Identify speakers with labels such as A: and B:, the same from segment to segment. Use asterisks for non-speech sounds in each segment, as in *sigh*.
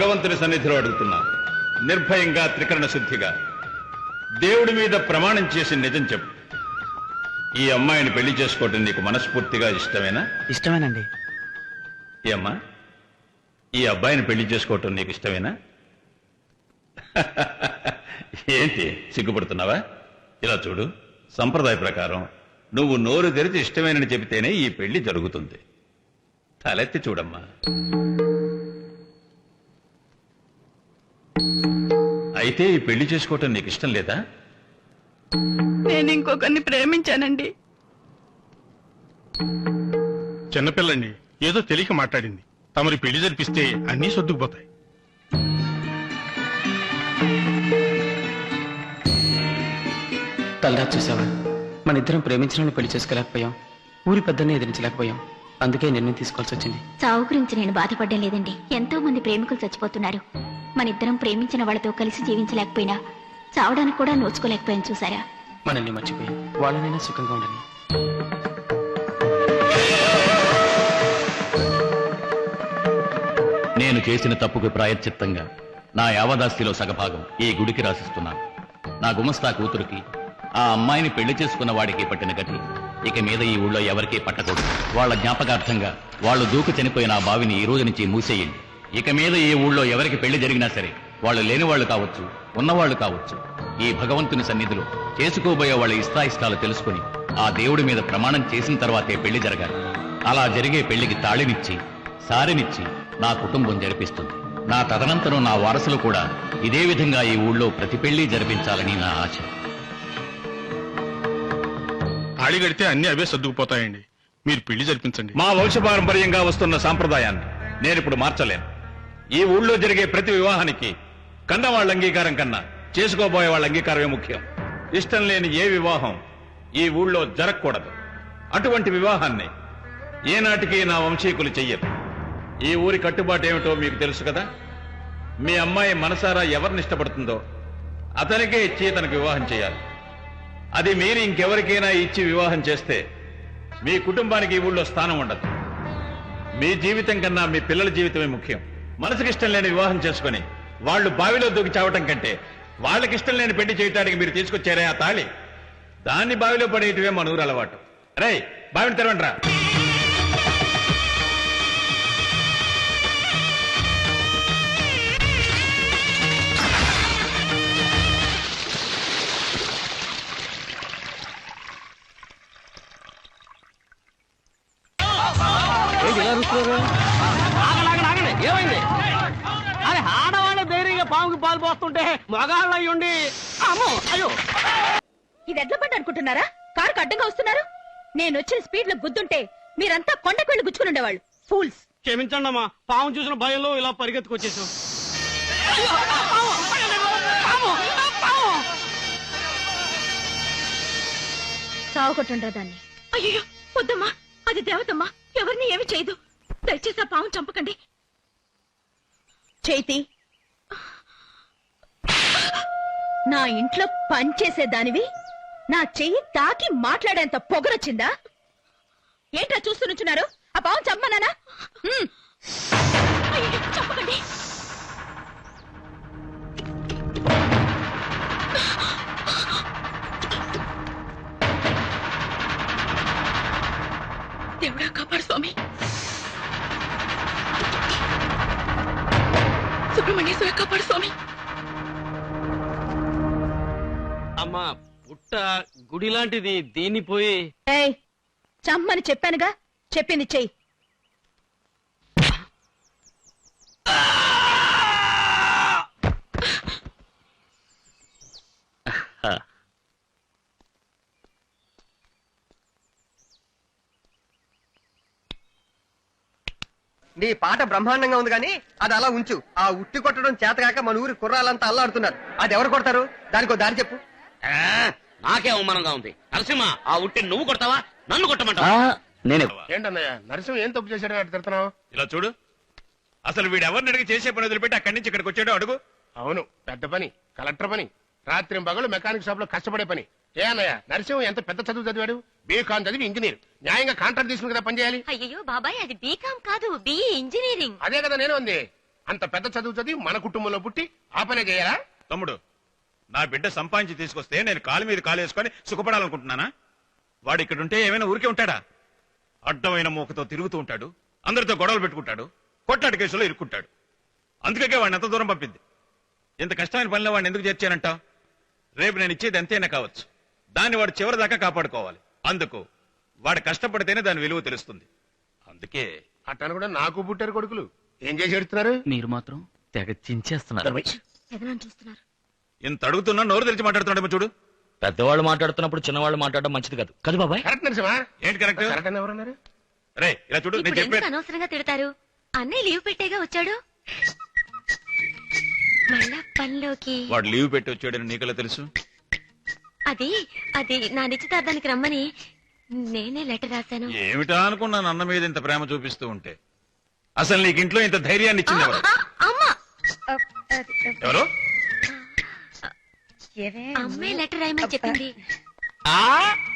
A: భగవంతుని సన్నిధిలో అడుగుతున్నా. నిర్భయంగా త్రికరణ శుద్ధిగా. దేవుడి మీద ప్రమాణం చేసి నిజం చెప్పు. ఈ అమ్మాయిని పెళ్ళి చేసుకోవటం నీకు మనస్ఫూర్తిగా ఇష్టమేనా?
B: ఇష్టమేనండి.
A: ఈ అమ్మా ఈ అబ్బాయిని పెళ్ళి చేసుకోవటం నీకు ఇష్టమేనా? *laughs* ఏంటి సిగ్గుపడుతున్నావా? ఇలా చూడు సంప్రదాయ ప్రకారం నువ్వు నోరు తెరిచి ఇష్టమేనని చెబితేనే ఈ పెళ్ళి జరుగుతుంది. తలెత్తి చూడమ్మా. అయితే ఈ పెళ్ళి చేసుకోవటం నీకు ఇష్టం లేదా?
C: నేను ఇంకొకరిని ప్రేమించానండి.
D: చిన్నపిల్లండి ఏదో తెలియక మాట్లాడింది. తమరి పెళ్ళి జరిపిస్తే అన్నీ సర్దుకుపోతాయి.
B: తల్లా చూసావా? మన ఇద్దరం ప్రేమించిన వాళ్ళని పెళ్ళి చేసుకోలేకపోయాం. ఊరి పెద్దల్ని ఎదిరించలేకపోయాం. అందుకే నిర్ణయం తీసుకోవాల్సి వచ్చింది.
E: చావు గురించి నేను బాధపడడం లేదండి. ఎంతో మంది ప్రేమికులు చచ్చిపోతున్నారు. మన ఇద్దరం ప్రేమించిన వాళ్ళతో కలిసి జీవించలేకపోయినా చావడానికి కూడా నోచుకోలేకపోయాను చూసారా?
B: మనల్ని మర్చిపోయాం వాళ్ళనైనా సుఖంగా ఉండని.
F: నేను చేసిన తప్పుకు ప్రాయశ్చిత్తంగా నా యావదాస్తిలో సగభాగం ఈ గుడికి రాసిస్తున్నాను. నా గుమస్తా కూతురికి ఆ అమ్మాయిని పెళ్ళి చేసుకున్న వాడికి పట్టిన గతి ఇక మీద ఈ ఊళ్ళో ఎవరికీ పట్టకూడదు. వాళ్ళ జ్ఞాపకార్థంగా వాళ్ళు దూకు చనిపోయిన ఆ బావిని ఈ రోజు నుంచి మూసేయండి. ఇక మీద ఈ ఊళ్ళో ఎవరికి పెళ్ళి జరిగినా సరే వాళ్ళు లేని వాళ్ళు కావచ్చు ఉన్నవాళ్ళు కావచ్చు ఈ భగవంతుని సన్నిధిలో చేసుకోబోయే వాళ్ళ ఇష్టాయిష్టాలు తెలుసుకుని ఆ దేవుడి మీద ప్రమాణం చేసిన తర్వాతే పెళ్ళి జరగాలి. అలా జరిగే పెళ్ళికి తాళినిచ్చి సారినిచ్చి నా కుటుంబం జరిపిస్తుంది. నా తదనంతరం నా వారసులు కూడా ఇదే విధంగా ఈ ఊళ్ళో ప్రతి పెళ్ళి జరిపించాలని నా ఆశ.
D: ఆడి గడితే అన్ని అవే సర్దుకుపోతాయండి. మీరు పెళ్ళి జరిపించండి.
A: మా వంశపారంపర్యంగా వస్తున్న సాంప్రదాయాన్ని నేనిప్పుడు మార్చలేను. ఈ ఊళ్ళో జరిగే ప్రతి వివాహానికి కన్న వాళ్ళ అంగీకారం కన్నా చేసుకోబోయే వాళ్ళ అంగీకారమే ముఖ్యం. ఇష్టం లేని ఏ వివాహం ఈ ఊళ్ళో జరగకూడదు. అటువంటి వివాహాన్ని ఏనాటికి నా వంశీకులు చెయ్యరు. ఈ ఊరి కట్టుబాటు ఏమిటో మీకు తెలుసు కదా? మీ అమ్మాయి మనసారా ఎవరిని ఇష్టపడుతుందో అతనికే ఇచ్చి తనకు వివాహం చేయాలి. అది మీరు ఇంకెవరికైనా ఇచ్చి వివాహం చేస్తే మీ కుటుంబానికి ఈ ఊళ్ళో స్థానం ఉండదు. మీ జీవితం కన్నా మీ పిల్లల జీవితమే ముఖ్యం. మనసుకి ఇష్టం లేని వివాహం చేసుకుని వాళ్ళు బావిలో దూకి చావటం కంటే వాళ్ళకి ఇష్టం లేని పెళ్ళి చేయటానికి మీరు తీసుకొచ్చారే ఆ తాళి? దాన్ని బావిలో పడేయటమే మన ఊరు అలవాటు. రే. బావిని తెరవండిరా
G: ఏమైంది పాముకి పాలు పోస్తుంటే మగాళ్ళ అయ్యుండి అమ్మో అయ్యో.
E: ఇది ఎడ్ల బండి అనుకుంటున్నారా? కారు అడ్డంగా వస్తున్నారు? నేను వచ్చిన స్పీడ్లో గుద్దుంటే మీరంతా కొండకు వెళ్ళి గుచ్చుకుని ఉండేవాళ్ళు. ఫూల్స్
G: క్షమించండి అమ్మా పాము చూసిన భయంలో ఇలా పరిగెత్తుకొచ్చేసాం.
E: సాగుకొట్టుండ్రా దాన్ని. అయ్యో వద్దమ్మా అది దేవతమ్మా ఎవరిని ఏమి చేయదు. దయచేసి ఆ పాము చంపకండి. చేతి నా ఇంట్లో పనిచేసేదానివి నా చెయ్యి తాకి మాట్లాడేంత పొగరొచ్చిందా? ఏంట్రా చూస్తున్నారు ఆ పావం చమ్మనానా చెప్పకండి దేవుడా కాపాడు స్వామి.
C: సుబ్రహ్మణ్యేశ్వర కాపాడు స్వామి.
G: అమ్మా పుట్ట గుడి లాంటిది దీన్ని పోయి?
H: ఏయ్ చమ్మని చెప్పానుగా చెప్పింది చెయ్యి.
I: నీ పాట బ్రహ్మాండంగా ఉంది కానీ అది అలా ఉంచు. ఆ ఉట్టి కొట్టడం చేతకాక మన ఊరి కుర్రాలంతా అల్లాడుతున్నారు. అది ఎవరు కొడతారు? దానికో దారి చెప్పు.
G: నాకే అవమానంగా ఉంది. నరసింహ ఆ ఉట్టి నువ్వు కొడతావా? నన్ను కొట్టమంటావా?
B: నేనే.
D: ఏంటన్నయ్య నరసింహ ఏం తప్పు చేశాడని అటు తిడుతున్నావు?
A: ఇలా చూడు. అసలు వీడు ఎవరిని అడిగి చేసే పని వదిలిపెట్టి అక్కడి నుంచి ఇక్కడికి వచ్చాడో అడుగు.
D: అవును పెద్ద పని. కలెక్టర్ పని. రాత్రి పగలు మెకానిక్ షాప్లో కష్టపడే పని. ఏ అన్నయ్య నరసింహ ఎంత పెద్ద చదువు చదివాడు? బీకాన్ చదివి ఇంజనీర్. న్యాయంగా కాంట్రాక్ట్ తీసుకుని కదా పని చేయాలి?
E: అయ్యో బాబాయ్ అది బీకామ్ కాదు బిఈ ఇంజనీరింగ్.
D: అదే కదా నేను ఉంది అంత పెద్ద చదువు చదివి మన కుటుంబంలో పుట్టి ఆ పనే చేయాలా?
A: తమ్ముడు నా బిడ్డ సంపాదించి తీసుకొస్తే నేను కాలు మీద కాలు వేసుకొని సుఖపడాలనుకుంటున్నానా? వాడు ఇక్కడ ఉంటే ఏమైనా ఊరికే ఉంటాడా? అడ్డమైన మూకతో తిరుగుతూ ఉంటాడు అందరితో గొడవలు పెట్టుకుంటాడు కొట్లాట కేసులో ఇరుక్కుంటాడు. అందుకే వాడిని ఎంత దూరం పంపింది. ఇంత కష్టమైన పనిలో వాడిని ఎందుకు చేర్చానంట రేపు నేను ఇచ్చేది ఎంతైనా కావచ్చు. దాన్ని వాడు చివరి దాకా కాపాడుకోవాలి. అందుకు వాడు కష్టపడితేనే దాని విలువ తెలుస్తుంది. అందుకే
D: అట్టను కూడా నాకు పుట్టారు కొడుకులు. ఏం చేసి ఎడుతున్నారు?
B: మీరు మాత్రం తెగ చించేస్తున్నారు.
E: చూస్తున్నారు?
A: ఇంత అడుగుతున్నా నోరు తెలిసి మాట్లాడుతున్నాడేమో చూడు.
F: పెద్దవాళ్ళు మాట్లాడుతున్నప్పుడు చిన్నవాళ్ళు మాట్లాడడం మంచిది కాదు. కదా బాబాయ్.
D: కరెక్ట్ నరసింహ.
A: ఏంటి కరెక్ట్?
D: కరెక్ట్ అని ఎవరన్నారు?
A: రే ఇలా చూడు నేను
E: ఇప్పుడు ఎందుకు
A: చెప్పాను
E: అనవసరంగా తిడతారు? అన్నయ్య లీవ్ పెట్టేగా వచ్చాడు? మళ్ళా పనిలోకి.
A: వాడు లీవ్ పెట్టి వచ్చాడని నీకెలా తెలుసు?
E: అది అది నా నిశ్చితార్థానికి రమ్మని నేనే లెటర్ రాశాను.
A: ఏమిటా అనుకున్నాను అన్న మీద ఇంత ప్రేమ చూపిస్తూ ఉంటే? అసలు నీకు ఇంట్లో ఇంత ధైర్యాన్ని ఇచ్చింది ఎవరు?
E: ఆ, అమ్మా.
A: ఎవరు?
E: అమ్మే లెటర్ రాయమని చెప్పింది.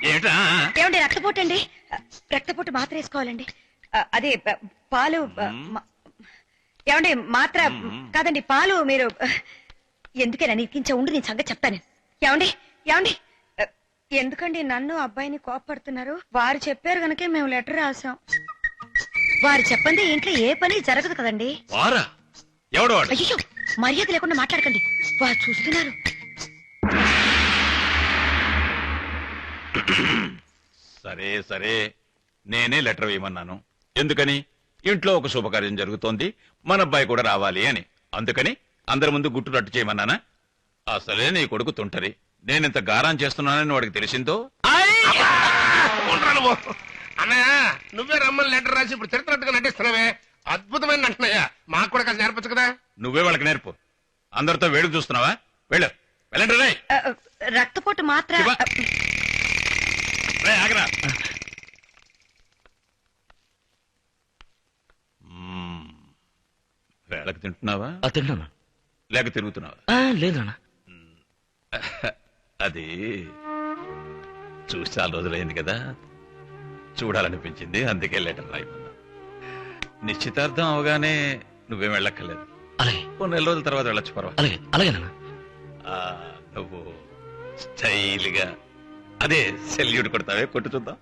A: ఏమిటా?
H: ఏమండి రక్తపోటు అండి రక్తపోటు మాత్ర వేసుకోవాలండి. ఆ, అదే ప- పాలు ఆ, మా- ఏమండి మాత్ర కాదండి పాలు మీరు ఎందుకైనా నీకించే ఉండి నేను సంగతి చెప్తాను. ఏమండి ఏమండి? ఆ, ఎందుకండి నన్ను అబ్బాయిని కోపడుతున్నారు వారు చెప్పారు కనుక మేము లెటర్ రాసాం వారు చెప్పండి ఇంట్లో ఏ పని జరగదు కదండి.
A: వారా? ఎవడు వాడు?
H: అయ్యో మర్యాద లేకుండా మాట్లాడకండి. వారు చూస్తున్నారు.
A: సరే సరే. నేనే లెటర్ వేయమన్నాను. ఎందుకని? ఇంట్లో ఒక శుభకార్యం జరుగుతోంది. మన అబ్బాయి కూడా రావాలి అని. అందుకని అందరి ముందు గుట్టు రట్టు చేయమన్నానా? అసలే నీ కొడుకు తుంటరి. నేనింత గారం చేస్తున్నానని వాడికి తెలిసిందో?
D: నువ్వు. అన్నయ్య నువ్వే రమ్మని లెటర్ రాసి ఇప్పుడు తిడుతున్నట్టుగా నటిస్తున్నావే. అద్భుతమైన నటనయ్య. మాకు కూడా కాస్త నేర్పచ్చు కదా?
A: నువ్వే వాళ్ళకి నేర్పు. అందరితో వేడుకు చూస్తున్నావా? వెళ్ళు. వెళ్ళండి రే
H: రక్తపోటు మాత్ర
A: శివ. రే ఆగరా. మ్మ్. వేళకు తింటున్నావా?
F: తిన్నాను
A: లేక తిరుగుతున్నావా?
F: లేదు నాన్న.
A: అది చూసి చాలా రోజులైంది కదా. చూడాలనిపించింది అందుకే లెటర్ రాయమన్నా. నిశ్చితార్థం అవగానే నువ్వేం వెళ్ళక్కర్లేదు.
F: అలాగే.
A: ఓ నెల రోజుల తర్వాత వెళ్ళొచ్చు పర్వాలేదు.
F: అలాగే అలాగే నాన్న.
A: ఆ, నువ్వు స్టైల్గా అదే సెల్యూట్ కొడతావే కొట్టు చూద్దాం.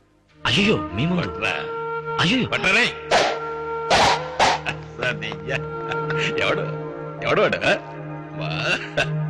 F: అయ్యో మీ ముందు
A: కొట్రా.
F: అయ్యో
A: కొట్టరే. ఎవడు? ఎవడు వాడు.